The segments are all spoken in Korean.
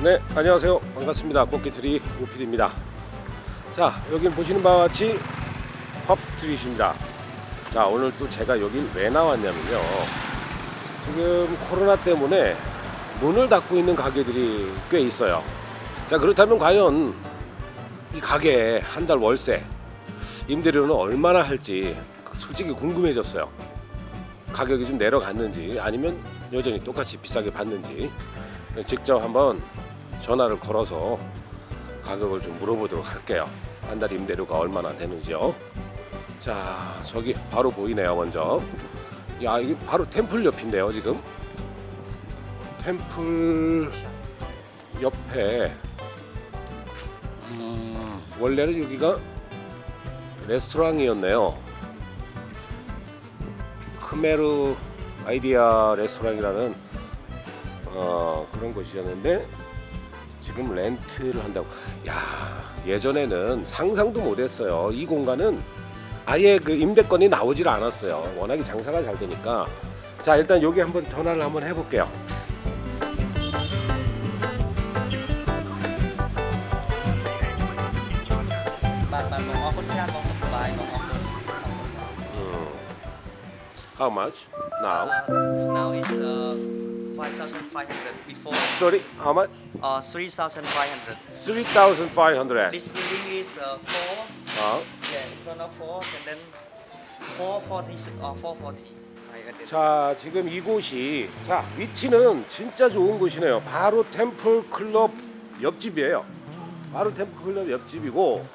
네, 안녕하세요. 반갑습니다. 꽃게트리 오피디입니다. 자, 여기 보시는 바와 같이 펍스트리트입니다. 자, 오늘 또 제가 여길 왜 나왔냐면요. 지금 코로나 때문에 문을 닫고 있는 가게들이 꽤 있어요. 자, 그렇다면 과연 이 가게 한달 월세 임대료는 얼마나 할지 솔직히 궁금해졌어요. 가격이 좀 내려갔는지 아니면 여전히 똑같이 비싸게 받는지 직접 한번 전화를 걸어서 가격을 좀 물어보도록 할게요. 한 달 임대료가 얼마나 되는지요. 자, 저기 바로 보이네요, 먼저. 야, 이게 바로 템플 옆인데요, 지금. 템플 옆에 음, 원래는 여기가 레스토랑이었네요. 크메르 아이디아 레스토랑이라는 어, 그런 곳이었는데 지금 렌트를 한다고. 야 예전에는 상상도 못했어요. 이 공간은 아예 그 임대권이 나오질 않았어요. 워낙에 장사가 잘 되니까. 자 일단 여기 한번 전화를 한번 해볼게요. 음. How much now? uh, now is uh, 5500 before Sorry, how much? uh 3500 Three thousand five hundred. this building is uh 4 어. yeah in front of 4 and then 440 uh 440 I added. 자 지금 이곳이 자 위치는 진짜 좋은 곳이네요 바로 템플 클럽 옆집이에요 바로 템플 클럽 옆집이고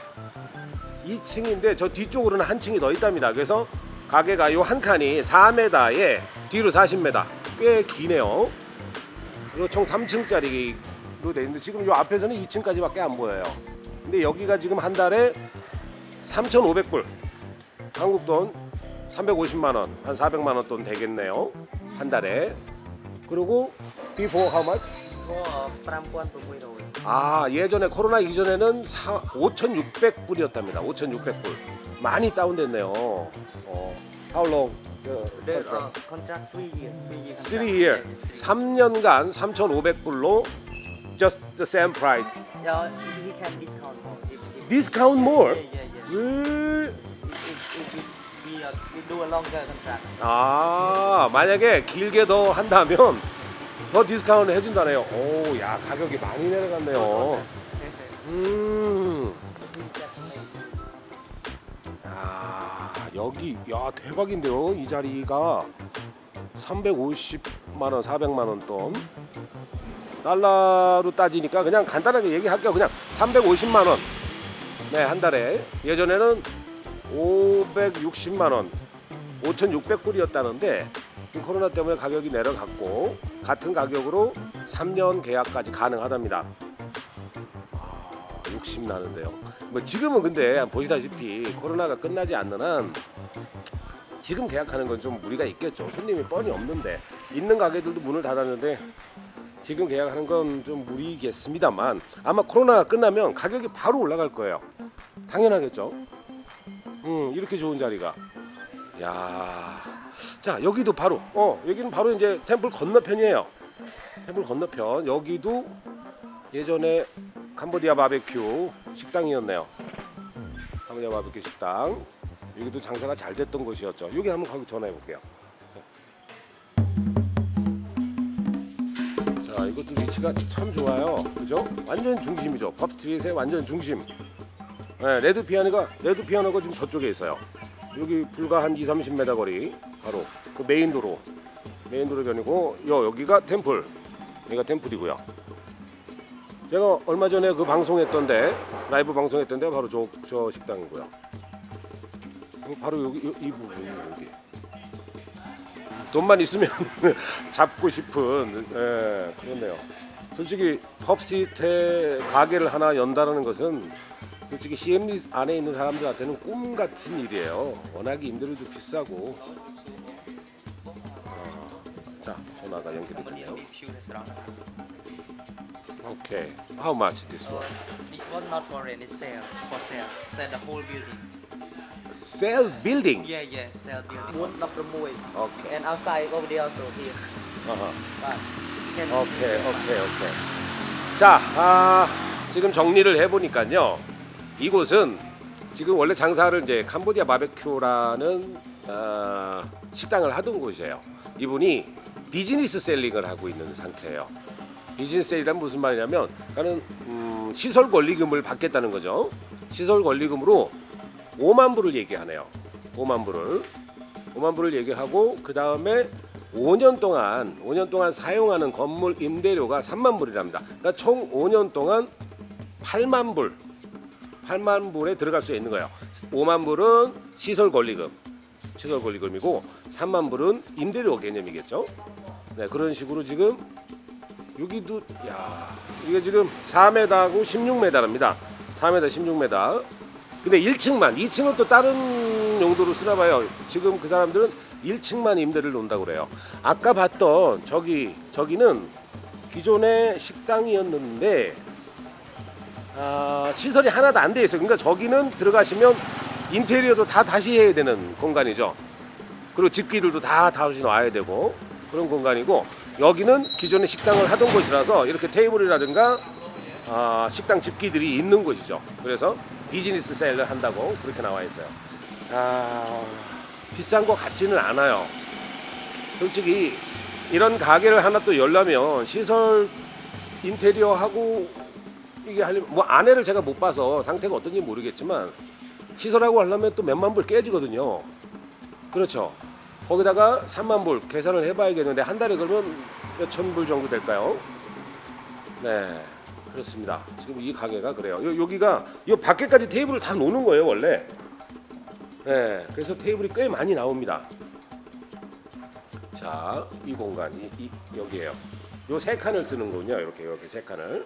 2층인데 저 뒤쪽으로는 한 층이 더 있답니다 그래서 가게가 요 한 칸이 4m에 뒤로 40m 꽤 기네요 그리고 총 3층짜리로 돼 있는데 지금 요 앞에서는 2층까지밖에 안 보여요 근데 여기가 지금 한 달에 3,500불 한국 돈 350만 원, 한 400만 원 돈 되겠네요. 한 달에. 그리고 before how much? 아, 예전에 코로나 이전에는 5,600불이었답니다. 5,600불. 많이 다운됐네요. 어. How long? The the contract? uh, contract 3 years 3 years 3 year. 3년간 3,500불로 just the same price. yeah he can discount more if, if Discount more? yeah yeah yeah 음. if, if, if, if we, uh, we do a longer contract 아 만약에 길게 더 한다면 더 디스카운트 해준다네요. 오, 야 가격이 많이 내려갔네요. 음, 여기 야 대박인데요. 이 자리가 350만 원, 400만 원 돈. 달러로 따지니까 그냥 간단하게 얘기할게요. 그냥 350만 원. 네, 한 달에 예전에는 560만 원, 5,600불이었다는데 코로나 때문에 가격이 내려갔고 같은 가격으로 3년 계약까지 가능하답니다. 아, 욕심 나는데요. 뭐 지금은 근데 보시다시피 코로나가 끝나지 않는 한 지금 계약하는 건 좀 무리가 있겠죠. 손님이 뻔히 없는데 있는 가게들도 문을 닫았는데 지금 계약하는 건 좀 무리겠습니다만 아마 코로나가 끝나면 가격이 바로 올라갈 거예요. 당연하겠죠. 음 이렇게 좋은 자리가 야. 자, 여기도 바로 어, 여기는 바로 이제 템플 건너편이에요. 템플 건너편. 여기도 예전에 캄보디아 바베큐 식당이었네요. 캄보디아 바베큐 식당. 여기도 장사가 잘 됐던 곳이었죠. 여기 한번 가고 전화해 볼게요. 자, 이것도 위치가 참 좋아요. 그죠? 완전 중심이죠. 펍스트리트의 완전 중심. 네, 레드 피아노가 레드 피아노가 지금 저쪽에 있어요. 여기 불과 한 2, 30m 거리 바로 그 메인 도로 메인 도로변이고 여 여기가 템플 여기가 템플이고요. 제가 얼마 전에 그 방송했던데 라이브 방송했던데 바로 저, 저 식당이고요. 그리고 바로 여기 이, 이 부분이에요 여기. 돈만 있으면 잡고 싶은 예, 그렇네요. 솔직히 펍시테 가게를 하나 연다라는 것은 솔직히 CM리 안에 있는 사람들한테는 꿈 같은 일이에요. 워낙에 임대료도 비싸고. 어, 자 전화가 연결이 restaurant 오케이. How much this one? this one not for rent sale for sale sell the whole building Sell building. yeah yeah sell building one not promote 오케이. and outside over there also here 어허. but can 오케이, 오케이, 오케이. 자, 아, 지금 정리를 해보니까요. 이곳은 지금 원래 장사를 이제 캄보디아 바베큐라는 아, 식당을 하던 곳이에요. 이분이 비즈니스 셀링을 하고 있는 상태예요. 비즈니스 셀이란 무슨 말이냐면 나는 음, 시설 권리금을 받겠다는 거죠. 시설 권리금으로 5만 불을 얘기하네요. 5만 불을 5만 불을 얘기하고 그 다음에 5년 동안 5년 동안 사용하는 건물 임대료가 3만 불이랍니다. 그러니까 총 5년 동안 8만 불 8만 불에 들어갈 수 있는 거예요. 5만 불은 시설 권리금 시설 권리금이고 3만 불은 임대료 개념이겠죠. 네 그런 식으로 지금 여기도 야 이게 지금 4m고 16m랍니다. 4m 16m. 근데 1층만 2층은 또 다른 용도로 쓰나 봐요. 지금 그 사람들은 1층만 임대를 놓는다고 그래요. 아까 봤던 저기 저기는 기존의 식당이었는데 아, 시설이 하나도 안 돼 있어요. 그러니까 저기는 들어가시면 인테리어도 다 다시 해야 되는 공간이죠. 그리고 집기들도 다 다시 놔야 되고 그런 공간이고 여기는 기존의 식당을 하던 곳이라서 이렇게 테이블이라든가 아, 식당 집기들이 있는 곳이죠. 그래서 비즈니스 셀을 한다고 그렇게 나와 있어요. 아, 비싼 것 같지는 않아요. 솔직히 이런 가게를 하나 또 열려면 시설 인테리어하고 이게 하려면 뭐 안에를 제가 못 봐서 상태가 어떤지 모르겠지만 시설하고 하려면 또 몇만 불 깨지거든요. 그렇죠. 거기다가 3만 불 계산을 해봐야겠는데 한 달에 그러면 몇 천 불 정도 될까요? 네, 그렇습니다. 지금 이 가게가 그래요. 요, 여기가 이 밖에까지 테이블을 다 놓는 거예요 원래. 네, 그래서 테이블이 꽤 많이 나옵니다. 자, 이 공간이 이, 여기에요. 요 세 칸을 쓰는군요. 이렇게 이렇게 세 칸을.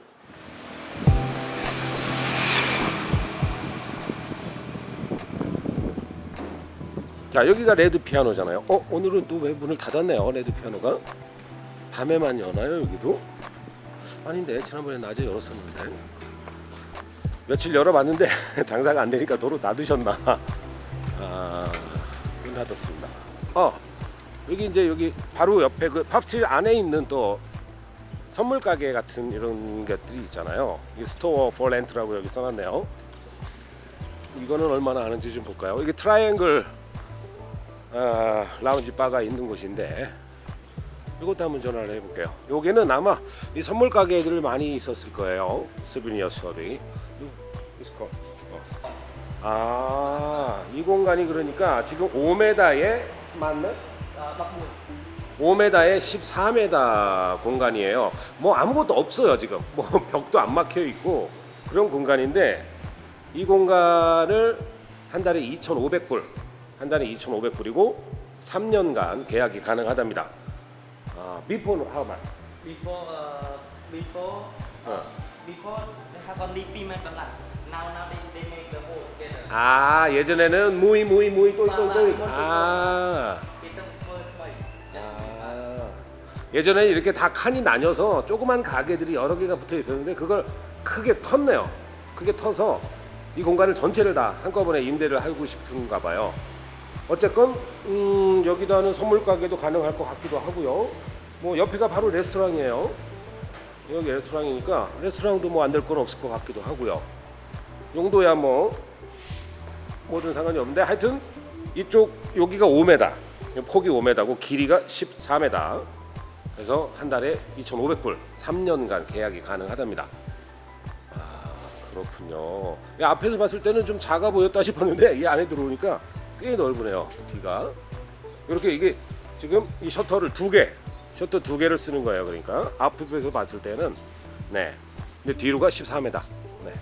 자 여기가 레드 피아노잖아요. 어 오늘은 또 왜 문을 닫았네요. 레드 피아노가 밤에만 여나요 여기도? 아닌데 지난번에 낮에 열었었는데 며칠 열어봤는데 장사가 안 되니까 도로 닫으셨나? 아, 문 닫았습니다. 어 여기 이제 여기 바로 옆에 그 팝스틸 안에 있는 또 선물 가게 같은 이런 것들이 있잖아요. 이 스토어 for 렌트라고 여기 써놨네요. 이거는 얼마나 하는지 좀 볼까요? 이게 트라이앵글 아, 라운지 바가 있는 곳인데 이것도 한번 전화를 해볼게요. 여기는 아마 이 선물 가게들 많이 있었을 거예요. 스비니어 스토리. 이스코. 아, 이 공간이 그러니까 지금 5m에 맞나? À, Bắc Bùi 5m에 14m 공간이에요. 뭐 아무것도 없어요 지금. 뭐 벽도 안 막혀 있고 그런 공간인데 이 공간을 한 달에 2,500불, 한 달에 2,500불이고 3년간 계약이 가능하답니다. 아, 비포는 how much? before uh, before 어. before they have only payment a lot now now they, they make the whole together 아 예전에는 무이 무이 무이 똘똘똘. 아. kita first way 아, 예전에 이렇게 다 칸이 나뉘어서 조그만 가게들이 여러 개가 붙어 있었는데 그걸 크게 텄네요. 크게 터서 이 공간을 전체를 다 한꺼번에 임대를 하고 싶은가 봐요. 어쨌건 음, 여기도 하는 선물 가게도 가능할 것 같기도 하고요. 뭐 옆에가 바로 레스토랑이에요. 여기 레스토랑이니까 레스토랑도 뭐 안 될 건 없을 것 같기도 하고요. 용도야 뭐 뭐든 상관이 없는데 하여튼 이쪽 여기가 5m 폭이 5m고 길이가 14m 그래서 한 달에 2,500불 3년간 계약이 가능하답니다. 아 그렇군요. 이 앞에서 봤을 때는 좀 작아 보였다 싶었는데 이 안에 들어오니까 꽤 넓으네요 뒤가. 이렇게 이게 지금 이 셔터를 두 개 셔터 두 개를 쓰는 거예요 그러니까 앞에서 봤을 때는 네 근데 뒤로가 14m 네.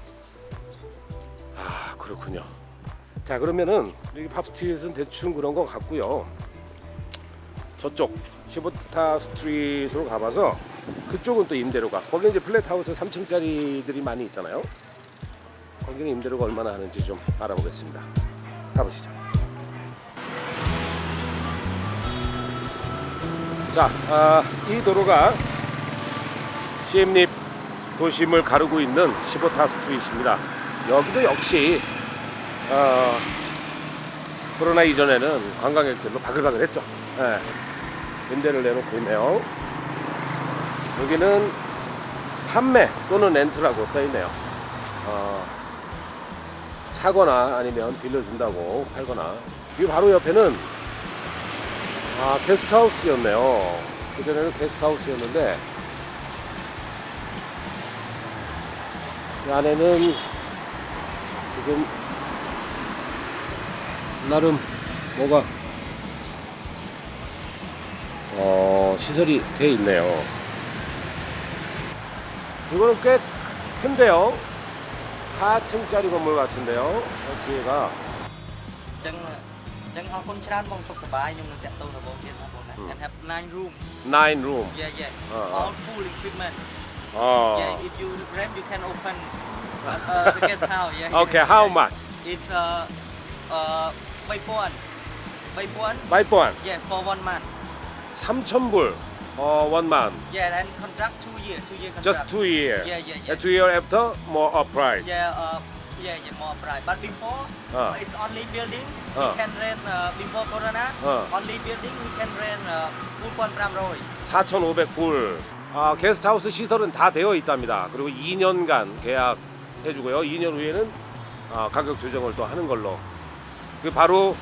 아 그렇군요 자 그러면은 여기 팝스트리트는 대충 그런 것 같고요. 저쪽 시보타 스트리트로 가봐서 그쪽은 또 임대료가 거기 이제 플랫하우스 3층짜리들이 많이 있잖아요. 거기는 임대료가 얼마나 하는지 좀 알아보겠습니다. 가보시죠. 자, 아, 이 도로가 시엠립 도심을 가르고 있는 시보타 스트리트입니다. 여기도 역시 어, 코로나 이전에는 관광객들로 바글바글했죠. 예. 임대를 내놓고 있네요. 여기는 판매 또는 렌트라고 써 있네요. 어, 사거나 아니면 빌려준다고 팔거나. 이 바로 옆에는 아 게스트하우스였네요. 그 전에는 게스트하우스였는데 이 안에는 지금 나름 뭐가 어, 시설이 돼 있네요. 이거는 꽤 큰데요. 4층짜리 건물 같은데요. 뒤에가 អញ្ចឹងអរគុណច្រើនបងសុខសប្បាយខ្ញុំនឹងតាក់ទងរបស់ទៀតបងណា and hmm. have nine room nine room yeah yeah. Uh, all full equipment. Oh yeah if you rent you can open uh, uh the guest house. Yeah okay how much? It's uh uh 3000 3000 3000 yeah for one month. 3000불 For one month. Yeah, and contract two year, two year contract. Just two year. Yeah, yeah, yeah. And two year after more up price. Yeah, uh, yeah yeah more price but before Uh. it's only building Uh. we can rent uh, before corona Uh. only building we can rent uh 4,500 4,500불. 아, 게스트하우스 시설은 다 되어 있답니다. 그리고 2년간 계약 해주고요. 2년 후에는 아, 가격 조정을 또 하는 걸로. 그 바로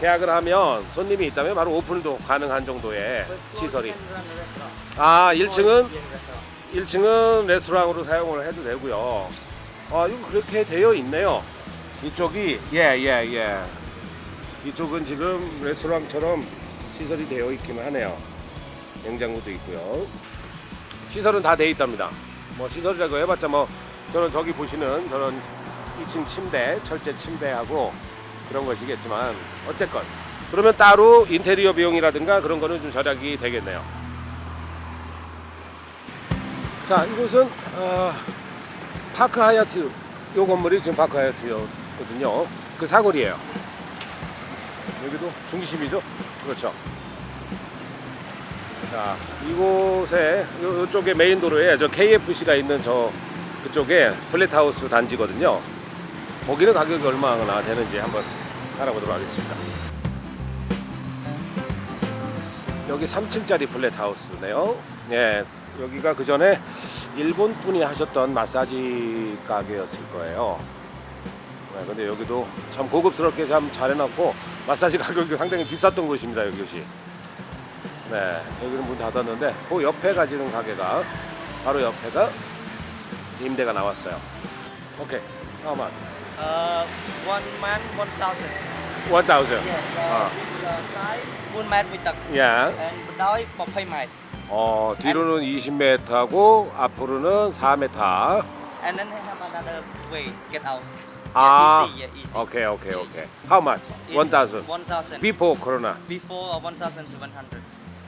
계약을 하면 손님이 있다면 바로 오픈도 가능한 정도의 시설이. 아, 1층은 1층은 레스토랑으로 사용을 해도 되고요. 아, 이거 그렇게 되어 있네요. 이쪽이 예, 예, 예. 이쪽은 지금 레스토랑처럼 시설이 되어 있기는 하네요. 냉장고도 있고요. 시설은 다 되어 있답니다. 뭐 시설이라고 해봤자 뭐 저는 저기 보시는 저런 2층 침대, 철제 침대하고 그런 것이겠지만 어쨌건 그러면 따로 인테리어 비용이라든가 그런 거는 좀 절약이 되겠네요. 자, 이곳은 어, 파크 하얏트 요 건물이 지금 파크 하얏트거든요. 그 사거리예요. 여기도 중심이죠. 그렇죠. 자, 이곳에 요, 요쪽에 메인 도로에 저 KFC가 있는 저 그쪽에 플랫하우스 단지거든요. 거기는 가격이 얼마나 되는지 한번 알아보도록 하겠습니다. 여기 3층짜리 플랫하우스네요. 예, 여기가 그 전에 일본 분이 하셨던 마사지 가게였을 거예요. 네, 근데 여기도 참 고급스럽게 참 잘해놨고 마사지 가격이 상당히 비쌌던 곳입니다. 여기. 네, 여기는 문 닫았는데 그 옆에 가지는 가게가 바로 옆에가 임대가 나왔어요. 오케이, how much? uh one month 1000 One thousand. yeah 아. uh, this uh, 19m의 딱. 예. And now 25m. 어, 뒤로는 20m고 앞으로는 4m. And then I have another way get out. 아, yeah, easy, yeah, easy. okay, okay, okay. How much? It's 1,000. 1,000. Before Corona. Before 1,700.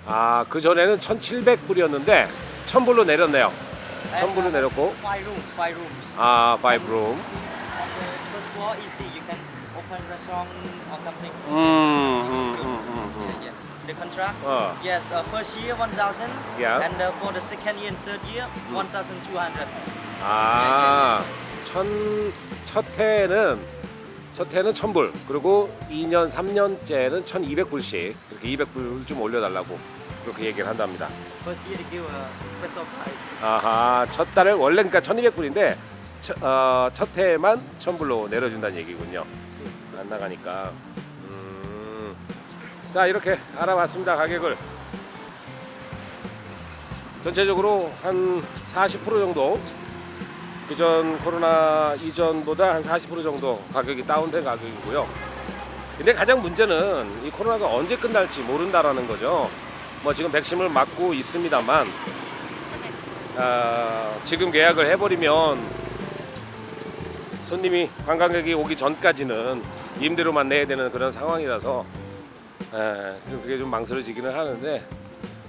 아, 그 전에는 1,700불이었는데 1,000불로 내렸네요. 1,000불로 내렸고. Five room, five rooms. 아, 5 room. And the first floor easy, you can open restaurant or something. 음, 음, 음, 음. The contract 어. yes uh, first year 1000 Yeah. and uh, for the second year and third year 1200 아, 첫, 첫 해는 첫 해는 1,000불. 그리고 2년, 3년째는 1,200불씩 이렇게 200불 좀 올려 달라고 그렇게 얘기를 한답니다. first year they give a special price 아하, 첫 달을 원래 그러니까 1,200불인데 첫, 어, 첫 해만 1,000불로 내려준다는 얘기군요. 안 나가니까. 음. 자, 이렇게 알아봤습니다. 가격을. 전체적으로 한 40% 정도 그전 코로나 이전보다 한 40% 정도 가격이 다운된 가격이고요. 근데 가장 문제는 이 코로나가 언제 끝날지 모른다라는 거죠. 뭐 지금 백신을 맞고 있습니다만 아, 지금 계약을 해버리면 손님이 관광객이 오기 전까지는 임대료만 내야 되는 그런 상황이라서 에, 좀 그게 좀 망설여지기는 하는데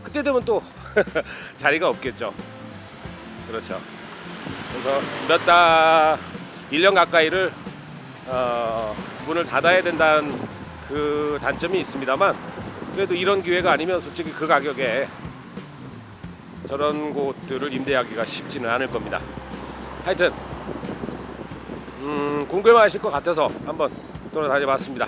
그때 되면 또 자리가 없겠죠. 그렇죠. 그래서 몇 달, 1년 가까이를 어, 문을 닫아야 된다는 그 단점이 있습니다만 그래도 이런 기회가 아니면 솔직히 그 가격에 저런 곳들을 임대하기가 쉽지는 않을 겁니다. 하여튼 음, 궁금하실 것 같아서 한번 돌아다녀봤습니다.